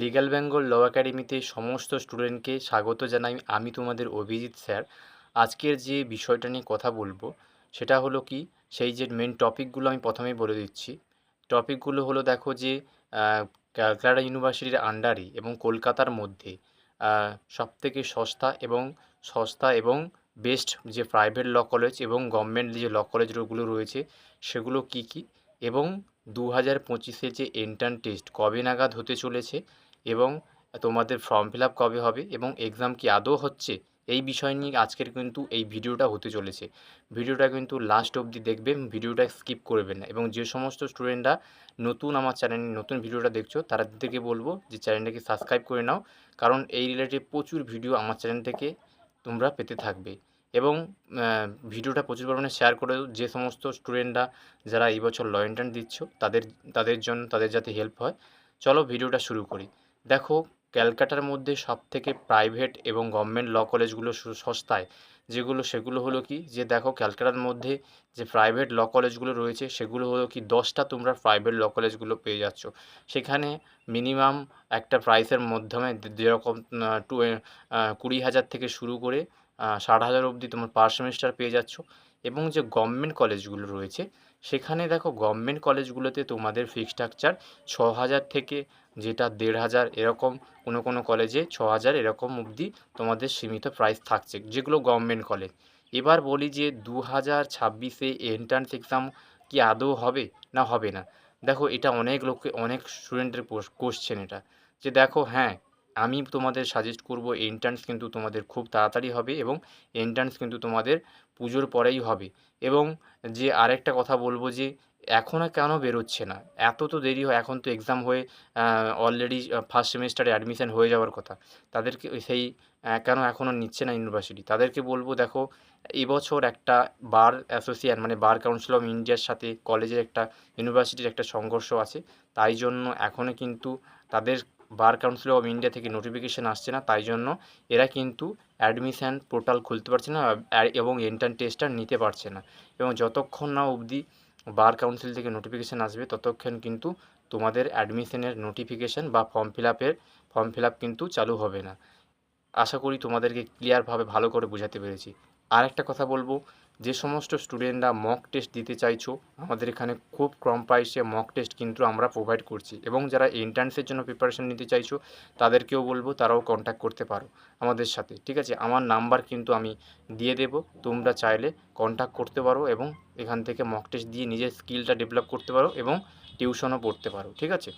Legal Bengal ল একাডেমিতে সমস্ত স্টুডেন্টকে স্বাগত জানাই আমি তোমাদের অভিজিৎ স্যার। আজকের যে বিষয়টা নিয়ে কথা বলব, সেটা হলো কি, সেই যে মেন টপিকগুলো আমি প্রথমেই বলে দিচ্ছি। টপিকগুলো হলো দেখো যে ক্যালকাটা ইউনিভার্সিটির আন্ডারে এবং কলকাতার মধ্যে সবথেকে সস্তা এবং সস্তা এবং বেস্ট যে প্রাইভেট ল কলেজ এবং গভর্নমেন্ট যে ল কলেজগুলো রয়েছে, সেগুলো কী কী? এবং দু হাজার পঁচিশে যে এন্ট্রান্স টেস্ট কবে নাগাদ হতে চলেছে এবং তোমাদের ফর্ম ফিল কবে হবে এবং এক্সাম কি আদৌ হচ্ছে, এই বিষয় নিয়ে আজকের কিন্তু এই ভিডিওটা হতে চলেছে। ভিডিওটা কিন্তু লাস্ট অবধি দেখবেন ভিডিওটা স্কিপ করবেন না এবং যে সমস্ত স্টুডেন্টরা নতুন আমার চ্যানেলে নতুন ভিডিওটা দেখছ তাদেরকে বলব যে চ্যানেলটাকে সাবস্ক্রাইব করে নাও, কারণ এই রিলেটেড প্রচুর ভিডিও আমার চ্যানেল থেকে তোমরা পেতে থাকবে। এবং ভিডিওটা প্রচুর পরিমাণে শেয়ার করে যে সমস্ত স্টুডেন্টরা যারা এই বছর ল এন্ট্রান্স দিচ্ছ, তাদের তাদের জন্য, তাদের যাতে হেল্প হয়। চলো ভিডিওটা শুরু করি। দেখো, ক্যালকাটার মধ্যে সবথেকে প্রাইভেট এবং গভর্নমেন্ট ল কলেজগুলো সস্তায়। যেগুলো, সেগুলো হলো কি, যে দেখো ক্যালকাটার মধ্যে যে প্রাইভেট ল কলেজগুলো রয়েছে, সেগুলো হলো কি, দশটা তোমরা প্রাইভেট ল কলেজগুলো পেয়ে যাচ্ছ। সেখানে মিনিমাম একটা প্রাইসের মাধ্যমে যেরকম টু কুড়ি হাজার থেকে শুরু করে ষাট হাজার অবধি তোমার পার সেমিস্টার পেয়ে যাচ্ছ। এবং যে গভর্নমেন্ট কলেজগুলো রয়েছে, সেখানে দেখো গভর্নমেন্ট কলেজগুলোতে তোমাদের ফিক্স স্ট্রাকচার ছ হাজার থেকে যেটা দেড় হাজার এরকম কোনো কোনো কলেজে ছ হাজার এরকম অবধি তোমাদের সীমিত প্রাইস থাকছে, যেগুলো গভর্নমেন্ট কলেজ এবার বলি যে দু হাজার ছাব্বিশে এন্ট্রান্স এক্সাম কি আদৌ হবে না হবে না? দেখো এটা অনেক লোককে, অনেক স্টুডেন্টের কোশ্চেন এটা। যে দেখো হ্যাঁ আমি তোমাদের সাজেস্ট করব এন্ট্রান্স কিন্তু তোমাদের খুব তাড়াতাড়ি হবে এবং এন্ট্রান্স কিন্তু তোমাদের পুজোর পরেই হবে। এবং যে আরেকটা কথা বলব যে এখনও কেন বেরোচ্ছে না? এত তো দেরি হয়, এখন তো এক্সাম হয়ে অলরেডি ফার্স্ট সেমিস্টারে অ্যাডমিশান হয়ে যাওয়ার কথা। তাদেরকে সেই কেন এখনও নিচ্ছে না ইউনিভার্সিটি তাদেরকে বলব দেখো, এবছর একটা বার অ্যাসোসিয়েশন মানে বার কাউন্সিল অফ ইন্ডিয়ার সাথে কলেজের একটা ইউনিভার্সিটির একটা সংঘর্ষ আছে। তাই জন্য এখনও কিন্তু তাদের বার কাউন্সিল অফ ইন্ডিয়া থেকে নোটিফিকেশান আসছে না, তাই জন্য এরা কিন্তু অ্যাডমিশান পোর্টাল খুলতে পারছে না এবং এন্ট্রান্স টেস্টটা নিতে পারছে না। এবং যতক্ষণ না অবধি বার কাউন্সিল থেকে নোটিফিকেশান আসবে, ততক্ষণ কিন্তু তোমাদের অ্যাডমিশনের নোটিফিকেশান বা ফর্ম ফিল আপের ফর্ম ফিল আপ কিন্তু চালু হবে না। আশা করি তোমাদেরকে ক্লিয়ারভাবে ভালো করে বোঝাতে পেরেছি। আর একটা কথা বলব যে সমস্ত স্টুডেন্টরা মক টেস্ট দিতে চাইছো, আমাদের এখানে খুব কম প্রাইসে মক টেস্ট কিন্তু আমরা প্রোভাইড করছি। এবং যারা এন্ট্রান্সের জন্য প্রিপারেশান নিতে চাইছো, তাদেরকেও বলব তারাও কন্ট্যাক্ট করতে পারো আমাদের সাথে, ঠিক আছে? আমার নাম্বার কিন্তু আমি দিয়ে দেবো, তোমরা চাইলে কন্ট্যাক্ট করতে পারো এবং এখান থেকে মক টেস্ট দিয়ে নিজের স্কিলটা ডেভেলপ করতে পারো এবং টিউশনও পড়তে পারো, ঠিক আছে?